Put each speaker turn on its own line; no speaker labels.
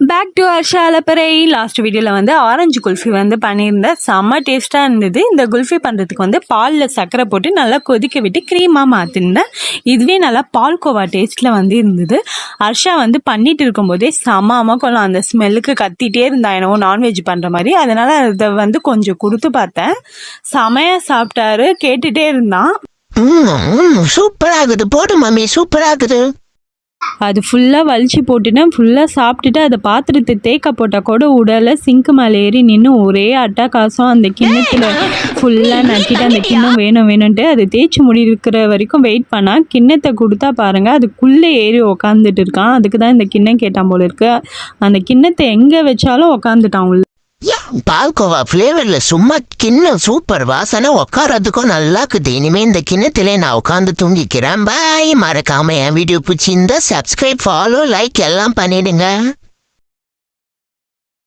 Back to Harsha அலப்பறை last வீடியோவில் வந்து ஆரஞ்சு குல்ஃபி வந்து பண்ணியிருந்தேன். செம்ம டேஸ்ட்டாக இருந்தது. இந்த குல்ஃபி பண்ணுறதுக்கு வந்து பாலில் சர்க்கரை போட்டு நல்லா கொதிக்க விட்டு க்ரீமாக மாற்றிருந்தேன் இதுவே நல்லா பால்கோவா டேஸ்ட்டில் வந்து இருந்தது. ஹர்ஷா வந்து பண்ணிட்டு இருக்கும்போதே செம்ம அமக்கலம் அந்த ஸ்மெல்லுக்கு கத்திட்டே இருந்தா என்னவோ நான்வெஜ் பண்ணுற மாதிரி. அதனால் அதை வந்து கொஞ்சம் கொடுத்து பார்த்தேன். செமையாக சாப்பிட்டாரு. கேட்டுகிட்டே இருந்தான்.
சூப்பராகுது. இருக்குது போடு மம்மி. சூப்பராகுது. இருக்குது
அது ஃபுல்லாக வலிச்சு போட்டுட்டு ஃபுல்லாக சாப்பிட்டுட்டு அதை பாத்திரத்தை தேக்க போட்டால் கூட உடலை சிங்க்கு மேலே ஏறி நின்று ஒரே அட்டகாசம் அந்த கிண்ணத்தில் ஃபுல்லாக நக்கிட்டு அந்த கிண்ணம் வேணும் வேணும்ன்ட்டு அது தேய்ச்சி முடிக்கிற வரைக்கும் வெயிட் பண்ணால் கிண்ணத்தை கொடுத்தா பாருங்கள் அதுக்குள்ளே ஏறி உக்காந்துட்டு இருக்கான். அதுக்கு தான் இந்த கிண்ணம் கேட்டான் போல இருக்கு. அந்த கிண்ணத்தை எங்கே வச்சாலும் உக்காந்துட்டான் உள்ள.
பால்கோவா ஃப்ளேவரில் சும்மா கிண்ணம் சூப்பர் வாசனை உட்காரதுக்கும் நல்லா இருக்குது. இனிமே இந்த கிண்ணத்திலே நான் உட்காந்து தூங்கிக்கிறேன். பாய் மறக்காம என் வீடியோ பிடிச்சிருந்தா சப்ஸ்கிரைப் ஃபாலோ லைக் எல்லாம் பண்ணிடுங்க.